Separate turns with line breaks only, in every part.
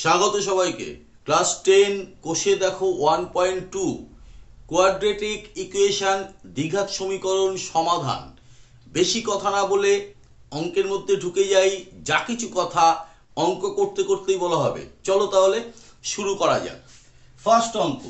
স্বাগত সবাইকে। Class ten কোষে দেখো one point two. Quadratic equation দ্বিঘাত সমীকরণ সমাধান। বেশি কথা না বলে অঙ্কের মধ্যে ঢুকে যাই, যা কিছু কথা অঙ্ক করতে করতেই বলা হবে। চলো তাহলে শুরু করা যাক। ফার্স্ট অঙ্ক,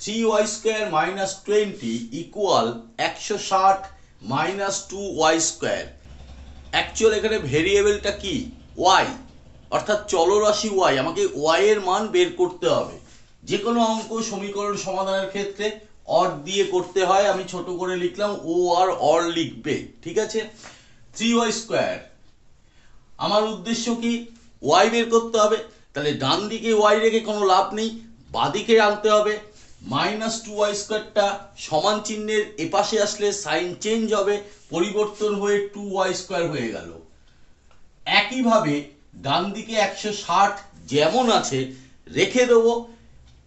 three Y square minus twenty equal একশো ষাট minus two Y square. Actual এখানে ভেরিয়েবলটা কি? ওয়াই। অর্থাৎ চলরাশি ওয়াই আমাকে ওয়াই এর মান বের করতে হবে। যে কোনো অঙ্ক সমীকরণ সমাধানের ক্ষেত্রে অর দিয়ে করতে হয়। আমি ছোট করে লিখলাম ও আর অর লিখবে, ঠিক আছে? থ্রি ওয়াই স্কোয়ার আমার উদ্দেশ্য কি? ওয়াই বের করতে হবে। তাহলে ডান দিকে ওয়াই রেখে কোনো লাভ নেই বাদিকে আনতে হবে। মাইনাস টু ওয়াই স্কোয়ারটা সমান চিহ্নের এপাশে আসলে সাইন চেঞ্জ হবে, পরিবর্তন হয়ে টু ওয়াই স্কোয়ার হয়ে গেল। একইভাবে ডান দিকে একশো ষাট যেমন আছে, রেখে দেবো।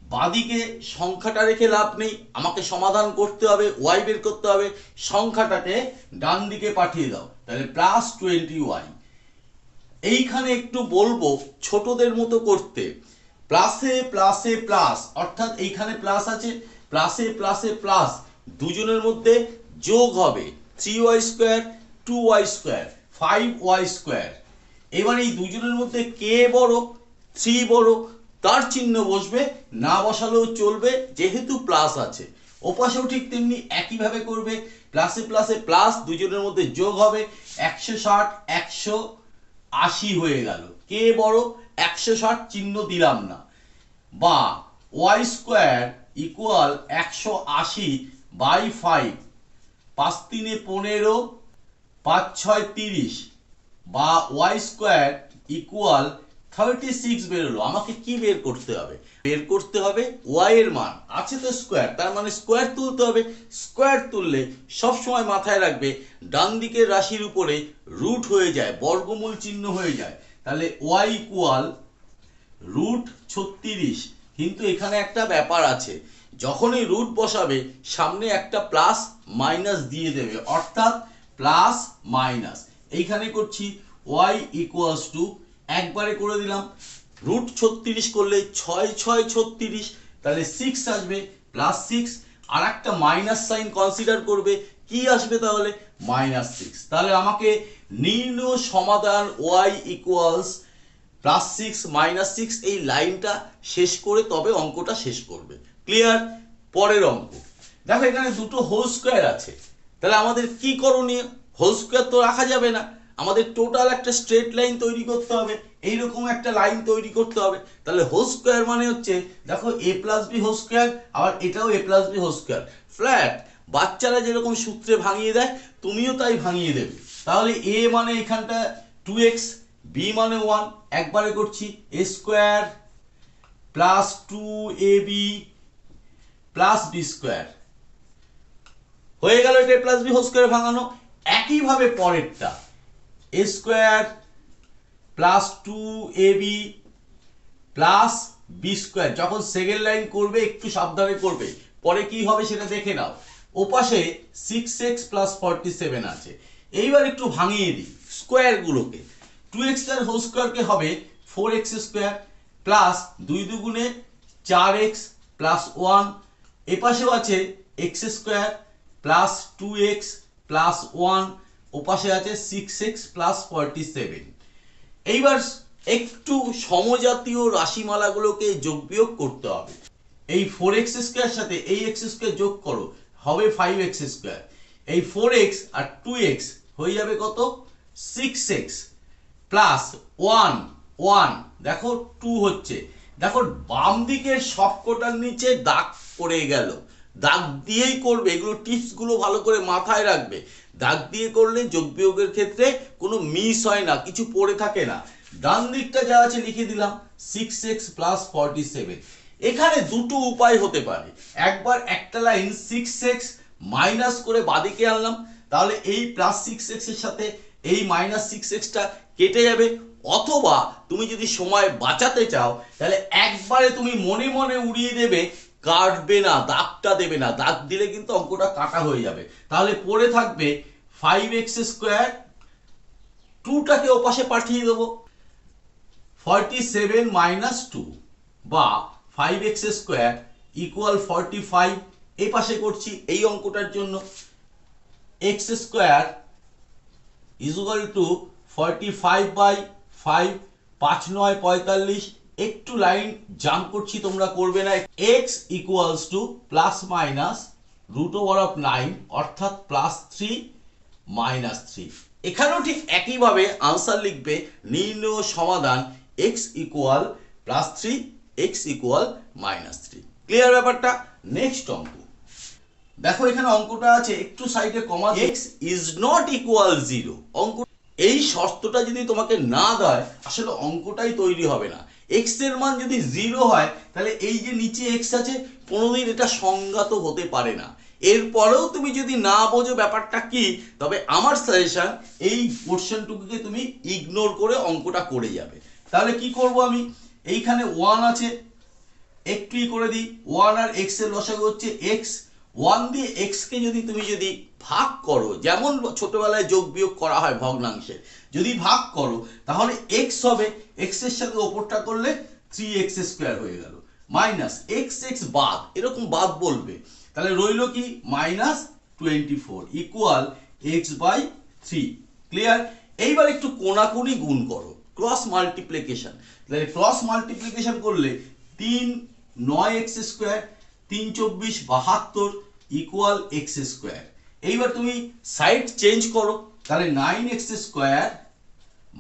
বাঁদিকে সংখ্যাটা রেখে লাভ নেই, আমাকে সমাধান করতে হবে ওয়াই বের করতে হবে, সংখ্যাটাকে ডান দিকে পাঠিয়ে দাও, তাহলে প্লাস টোয়েন্টি ওয়াই এইখানে একটু বলব, ছোটদের মতো করতে। প্লাসে প্লাসে প্লাস অর্থাৎ এইখানে প্লাস আছে প্লাসে প্লাসে প্লাস দুজনের মধ্যে যোগ হবে three Y square two Y square five Y square এবার এই দুজনের মধ্যে কে বড়, থ্রি বড়, তার চিহ্ন বসবে, না বসালেও চলবে, যেহেতু প্লাস আছে। ওপাশেও ঠিক তেমনি একইভাবে করবে প্লাসে প্লাসে প্লাস দুজনের মধ্যে যোগ হবে, একশো ষাট, একশো আশি হয়ে গেল। কে বড়, একশো ষাট চিহ্ন দিলাম না। বা ওয়াই স্কোয়ার ইকুয়াল একশো আশি বাই ফাইভ পাঁচ তিনে পনেরো, পাঁচ ছয় তিরিশ। বা Y square equal thirty six বেরোলো আমাকে কি বের করতে হবে? বের করতে হবে ওয়াই এর মান। আছে তো স্কোয়ার তার মানে স্কোয়ার তুলতে হবে। স্কোয়ার তুললে সব সময় মাথায় রাখবে ডান দিকের রাশির উপরে রুট হয়ে যায়, বর্গমূল চিহ্ন হয়ে যায়। তাহলে ওয়াই ইকুয়াল রুট ছত্রিশ। কিন্তু এখানে একটা ব্যাপার আছে, যখনই রুট বসাবে, সামনে একটা প্লাস মাইনাস দিয়ে দেবে। অর্থাৎ প্লাস মাইনাস এইখানে করছি। ওয়াই ইকুয়ালস টু একবারে করে দিলাম। রুট ছত্রিশ করলে ছয় ছয়, ছত্রিশ, তাহলে সিক্স আসবে প্লাস সিক্স আর একটা মাইনাস সাইন কনসিডার করবে। কি আসবে তাহলে? মাইনাস সিক্স তাহলে আমাকে নির্ণয় সমাধান Y equals plus six minus six এই লাইনটা শেষ করে তবে অঙ্কটা শেষ করবে। ক্লিয়ার পরের অঙ্ক। দেখো এখানে দুটো হোল স্কোয়ার আছে। তাহলে আমাদের কি করণীয়? হোল স্কোয়ার তো রাখা যাবে না। আমাদের টোটাল একটা স্ট্রেট লাইন তৈরি করতে হবে, এইরকম একটা লাইন তৈরি করতে হবে। তাহলে হোল স্কোয়ার মানে হচ্ছে, দেখো A plus B whole square, আবার এটাও A plus B whole square. Flat, বাচ্চারা যেরকম সূত্রে ভাঙিয়ে দেয়, তুমিও তাই ভাঙিয়ে দেবে। তাহলে এ মানে এখানটা টু এক্স বি মানে ওয়ান একবারে করছি A square plus two A B plus B square হয়ে গেল এটা প্লাস বি হোল স্কোয়ার ভাঙানো। একইভাবে পরেরটা A square plus two A B plus B square যখন সেকেন্ড লাইন করবে, একটু সাবধানে করবে। পরে কি হবে সেটা দেখে নাও। ওপাশে six X plus forty seven আছে। এইবার একটু ভাঙিয়ে দিই স্কোয়ারগুলোকে টু এক্স স্কোয়ার হোল স্কোয়ারকে হবে ফোর এক্স স্কোয়ার প্লাস দুই দুগুণে চার এক্স প্লাস ওয়ান এপাশেও আছে X square plus two X plus one ওপাশে আছে six X plus forty seven এইবার একটু সমজাতীয় রাশিমালাগুলোকে যোগ বিয়োগ করতে হবে। এই ফোর এক্স স্কোয়ার সাথে এই এক্স স্কোয়ার যোগ করো, হবে ফাইভ এক্স স্কোয়ার এই ফোর এক্স আর টু এক্স হয়ে যাবে কত? Six X plus one one দেখো টু হচ্ছে। দেখো বাম দিকের সবকটার নিচে দাগ পড়ে গেল। দাগ দিয়েই করবে, এগুলো টিপসগুলো ভালো করে মাথায় রাখবে। দাগ দিয়ে করলে যোগ বিয়োগের ক্ষেত্রে কোনো মিস হয় না, কিছু পড়ে থাকে না। ডান দিকটা যা আছে লিখে দিলাম six X plus forty seven এখানে দুটো উপায় হতে পারে। একবার একটা লাইন সিক্স এক্স মাইনাস করে বাদিকে আনলাম, তাহলে এই প্লাস সিক্স এক্সের সাথে এই মাইনাস সিক্স এক্সটা কেটে যাবে। অথবা তুমি যদি সময় বাঁচাতে চাও, তাহলে একবারে তুমি মনে মনে উড়িয়ে দেবে কাটবে না, দাগটা দেবে না। দাগ দিলে কিন্তু অঙ্কটা কাটা হয়ে যাবে। তাহলে পড়ে থাকবে ফাইভ এক্স স্কোয়ার টুটাকে ওপাশে পাঠিয়ে দেবো। ফর্টি সেভেন মাইনাস টু বা five X square equal forty five এই পাশে করছি এই অঙ্কটার জন্য। X square equal two forty five by five পাঁচ নয় পঁয়তাল্লিশ একটু লাইন জাম্প করছি, তোমরা করবে না। X equals two plus minus root over of nine অর্থাৎ প্লাস থ্রি মাইনাস থ্রি এখানেও ঠিক একইভাবে আনসার লিখবে, নির্ণয় সমাধান X equal plus three X equal minus three clear ব্যাপারটা? নেক্সট অঙ্ক। দেখো এখানে অঙ্কটা আছে, একটু সাইডে কমা X is not equal zero অঙ্ক এই শর্তটা যদি তোমাকে না দেয়, আসলে অঙ্কটাই তৈরি হবে না। এক্সের মান যদি জিরো হয়, তাহলে এই যে নিচে এক্স আছে, কোনোদিন এটা সংজ্ঞাত হতে পারে না। এরপরেও তুমি যদি না বোঝো ব্যাপারটা কি, তবে আমার সাজেশন এই পোর্শনটুকুকে তুমি ইগনোর করে অঙ্কটা করে যাবে। তাহলে কি করব আমি? এইখানে ওয়ান আছে, একটুই করে দিই। ওয়ান আর এক্সের লসাগু হচ্ছে এক্স ওয়ান দিয়ে এক্সকে যদি তুমি যদি ভাগ করো, যেমন ছোটবেলায় যোগ বিয়োগ করা হয় ভগ্নাংশে, যদি ভাগ করো, তাহলে এক্স হবে এক্সের সাথে ওপরটা করলে থ্রি এক্স স্কোয়ার হয়ে গেল। মাইনাস এক্স এক্স বাদ, এরকম বাদ বলবে। তাহলে রইল কি? Minus twenty four equal X by three clear এইবার একটু কোনাকুনি গুণ করো ক্রস মাল্টিপ্লিকেশন তাহলে ক্রস মাল্টিপ্লিকেশন করলে তিন নয় এক্স স্কোয়ার তিন চব্বিশ বাহাত্তর ইকুয়াল এক্স স্কোয়ার এইবার তুমি সাইড চেঞ্জ করো, তাহলে nine X square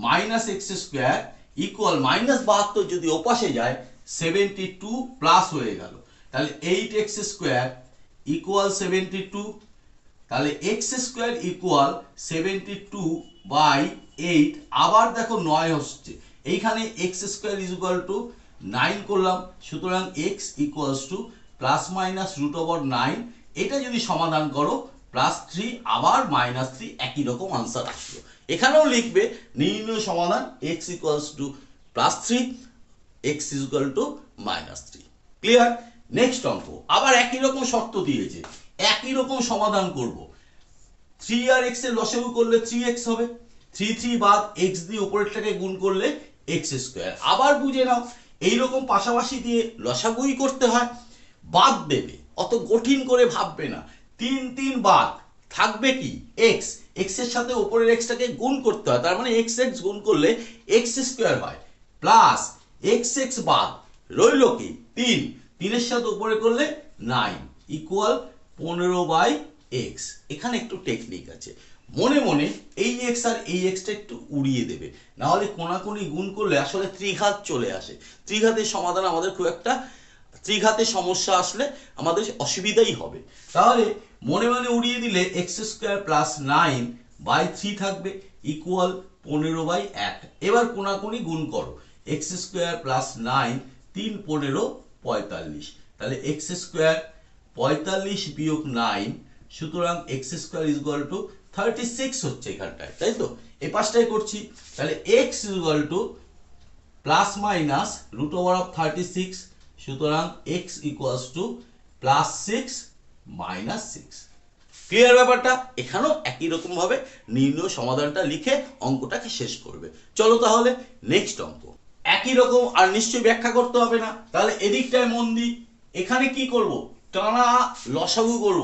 minus X square equal minus বাহাত্তর যদি ওপাশে যায় সেভেন্টি টু প্লাস হয়ে গেল। তাহলে eight X square equal seventy two তাহলে X square equal seventy two by eight আবার দেখো নয় হচ্ছে। এইখানে X square is equal two nine করলাম, সুতরাং X equals two plus minus root over nine এটা যদি সমাধান করো প্লাস থ্রি আবার মাইনাস থ্রি একই রকম আনসার আসলো এখানেও লিখবে, নির্ণয় সমাধান X equals two plus three X equal two minus three clear next অঙ্ক। আবার একই রকম শর্ত দিয়েছে। একই রকম সমাধান করব। থ্রি আর এক্সের লসাগু করলে থ্রি এক্স হবে। থ্রি থ্রি বাদ এক্স দিয়ে উপরেরটাকে গুণ করলে এক্স স্কোয়ার আবার বুঝে নাও, এইরকম পাশাপাশি দিয়ে লসাগুই করতে হয়। বাদ দেবে। অত কঠিন করে ভাববে না। তিন তিন বাদ। থাকবে কি? এক্স এক্সের সাথে উপরের এক্সটাকে গুণ করতে হয়। তার মানে এক্স এক্স গুণ করলে এক্স স্কোয়ার হয়। প্লাস এক্স এক্স বাদ। রইল কি? তিন। তিনের সাথে উপরে করলে নাইন ইকুয়াল পনেরো বাই এক্স এখানে একটু টেকনিক আছে। মনে মনে এই এক্স আর এই এক্সটা একটু উড়িয়ে দেবে। নাহলে কোনাকুনি গুণ করলে আসলে ত্রিঘাত চলে আসে। ত্রিঘাতের সমাধান আমাদের খুব একটা ত্রিঘাতের সমস্যা আসলে আমাদের অসুবিধাই হবে। তাহলে মনে মনে উড়িয়ে দিলে X square plus nine by three থাকবে ইকুয়াল পনেরো বাই এক। এবার কোনাকুনি গুণ করো। এক্স স্কোয়ার প্লাস নাইন তিন পনেরো, পঁয়তাল্লিশ। তাহলে এক্স স্কোয়ার পঁয়তাল্লিশ বিয়োগ নাইন সুতরাং X square is equal two thirty six হচ্ছে এখানটায়, তাই তো? এই পাশটাই করছি। তাহলে X is equal two plus minus root over of thirty six সুতরাং X equals two plus six minus six clear ব্যাপারটা? এখানেও একই রকম ভাবে নির্ণয় সমাধানটা লিখে অঙ্কটাকে শেষ করবে। চলো তাহলে নেক্সট অঙ্ক। একই রকম আর নিশ্চয়ই ব্যাখ্যা করতে হবে না। তাহলে এদিকটায় মন দিই। এখানে কি করব? টানা লসাগু করব।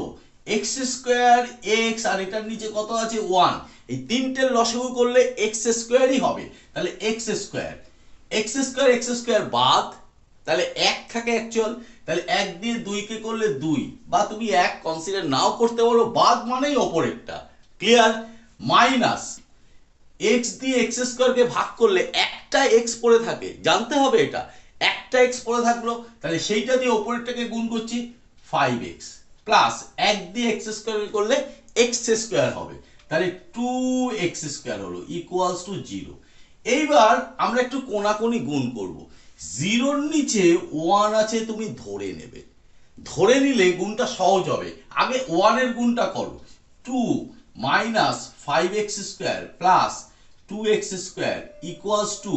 এক্স স্কোয়ার এক্স আর এটার নিচে কত আছে? ওয়ান এই তিনটের লসাগু করলে এক্স স্কোয়ারই হবে। তাহলে X square X square X square বাদ তাহলে এক থাকে অ্যাকচুয়াল তাহলে এক দিয়ে দুইকে করলে দুই, বা তুমি এক কনসিডার নাও করতে পারো বাদ মানেই ওপরেরটা। ক্লিয়ার মাইনাস এক্স দিয়ে এক্স স্কোয়ারকে ভাগ করলে একটা এক্স পড়ে থাকে, জানতে হবে এটা। একটা এক্স পড়ে থাকল, তাহলে সেইটা দিয়ে ওপরেরটাকে গুণ করছি ফাইভ এক্স প্লাস এক দিয়ে এক্স স্কোয়ার করলে এক্স স্কোয়ার হবে। তাহলে টু এক্স স্কোয়ার হলো ইকুয়ালস টু জিরো এইবার আমরা একটু কোনাকুনি গুণ করব। জিরোর নিচে ওয়ান আছে, তুমি ধরে নেবে। ধরে নিলে গুণটা সহজ হবে। আগে ওয়ানের গুণটা করো। Two minus five x square plus two x square equals two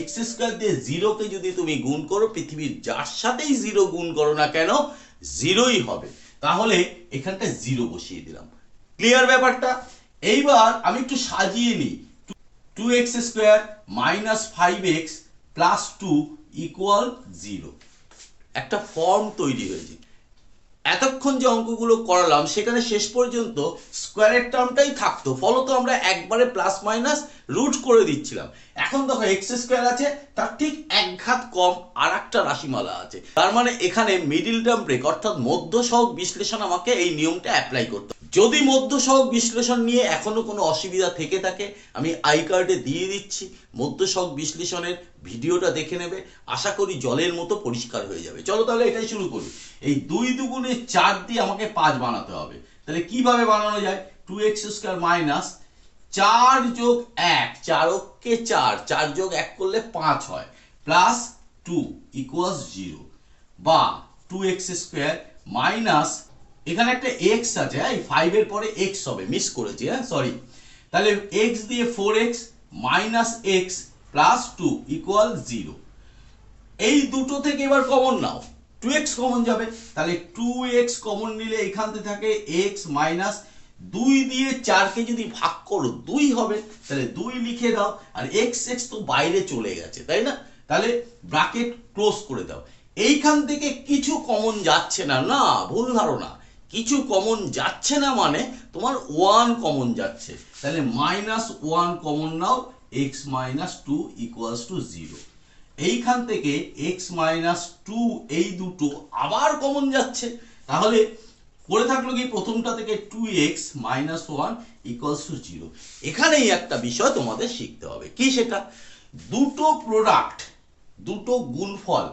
x square দিয়ে জিরোকে যদি তুমি গুণ করো, পৃথিবীর যার সাথেই জিরো গুণ করো না কেন জিরোই হবে। তাহলে এখানটা জিরো বসিয়ে দিলাম। ক্লিয়ার ব্যাপারটা? এইবার আমি একটু সাজিয়ে নিই। Two x square minus five x plus two equal zero একটা ফর্ম তৈরি হয়েছে। এতক্ষণ যে অঙ্কগুলো করালাম, সেখানে শেষ পর্যন্ত স্কোয়ারের টার্মটাই থাকতো। ফলত আমরা একবারে প্লাস মাইনাস রুট করে দিচ্ছিলাম। এখন দেখো এক্স স্কোয়ার আছে, তার ঠিক এক ঘাত কম আর একটা রাশিমালা আছে। তার মানে এখানে মিডিল টার্ম ব্রেক অর্থাৎ মধ্য সহগ বিশ্লেষণ আমাকে এই নিয়মটা অ্যাপ্লাই করতে। যদি মধ্য সহগ বিশ্লেষণ নিয়ে এখনও কোনো অসুবিধা থেকে থাকে, আমি আই কার্ডে দিয়ে দিচ্ছি। মধ্য সহগ বিশ্লেষণের ভিডিওটা দেখে নেবে। আশা করি জলের মতো পরিষ্কার হয়ে যাবে। চলো তাহলে এটাই শুরু করি। এই দুই দুগুণে চার দিয়ে আমাকে পাঁচ বানাতে হবে। তাহলে কীভাবে বানানো যায়? টু এক্স স্কোয়ার মাইনাস চার যোগ এক চারককে চার চার যোগ এক করলে পাঁচ হয়। প্লাস টু ইকুয়ালস জিরো বা টু এক্স স্কোয়ার মাইনাস এখানে একটা এক্স আছে হ্যাঁ ফাইভের পরে এক্স হবে মিস করেছি হ্যাঁ সরি তাহলে এক্স দিয়ে four x minus x plus two equal zero এই দুটো থেকে এবার কমন নাও টু এক্স কমন যাবে, তাহলে টু এক্স কমন নিলে এখান থেকে থাকে এক্স মাইনাস দুই দিয়ে চারকে যদি ভাগ করো, দুই হবে, তাহলে দুই লিখে দাও, আর এক্স এক্স তো বাইরে চলে গেছে, তাই না? তাহলে ব্রাকেট ক্লোজ করে দাও। এইখান থেকে কিছু কমন যাচ্ছে না না, ভুল ধারণা। কিছু কমন যাচ্ছে না মানে তোমার ওয়ান কমন যাচ্ছে। তাহলে minus one common now x minus two equals to zero এইখান থেকে এক্স মাইনাস টু এই দুটো আবার কমন যাচ্ছে। তাহলে করে থাকল কি? প্রথমটা থেকে two x minus one equals to zero এখানেই একটা বিষয় তোমাদের শিখতে হবে। কি সেটা? দুটো প্রোডাক্ট দুটো গুণফল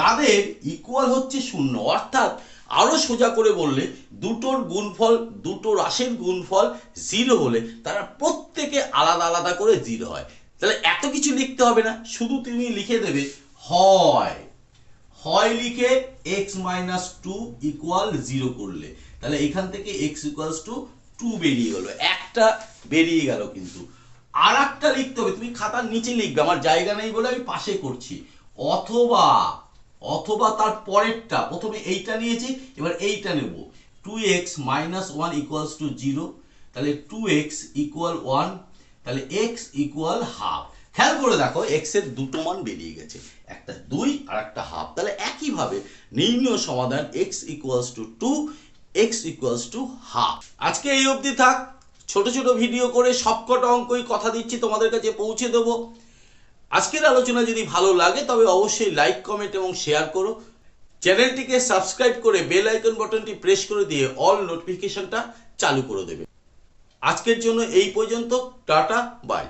তাদের ইকুয়াল হচ্ছে শূন্য। অর্থাৎ আরও সোজা করে বললে, দুটোর গুণফল দুটো রাশির গুণফল জিরো হলে তারা প্রত্যেকে আলাদা আলাদা করে জিরো হয়। তাহলে এত কিছু লিখতে হবে না, শুধু তুমি লিখে দেবে, হয়। হয় লিখে x minus two equal zero করলে। তাহলে এখান থেকে এক্স ইকুয়ালস টু টু বেরিয়ে গেল। একটা বেরিয়ে গেল কিন্তু। আর লিখতে হবে, তুমি খাতার নিচে লিখবে, আমার জায়গা নেই বলে আমি পাশে করছি। অথবা অথবা তার পরেরটা, প্রথমে এইটা নিয়েছি, এবার এইটা নেব। Two x minus one equals to zero তাহলে টু এক্স ইকুয়াল ওয়ান তাহলে এক্স ইকুয়াল হাফ খেয়াল করে দেখো এক্সের দুটো মান বেরিয়ে গেছে, একটা দুই আর একটা হাফ তাহলে একইভাবে নির্ণয় সমাধান x equals to two x equals to half আজকে এই অবধি থাক। ছোট ছোট ভিডিও করে সবকটা অঙ্কই কথা দিচ্ছি, তোমাদের কাছে পৌঁছে দেবো। আজকের আলোচনা যদি ভালো লাগে, তবে অবশ্যই লাইক কমেন্ট এবং শেয়ার করো। চ্যানেলটিকে সাবস্ক্রাইব করে বেল আইকন বাটনটি প্রেস করে দিয়ে অল নোটিফিকেশনটা চালু করে দেবে। আজকের জন্য এই পর্যন্ত, টাটা বাই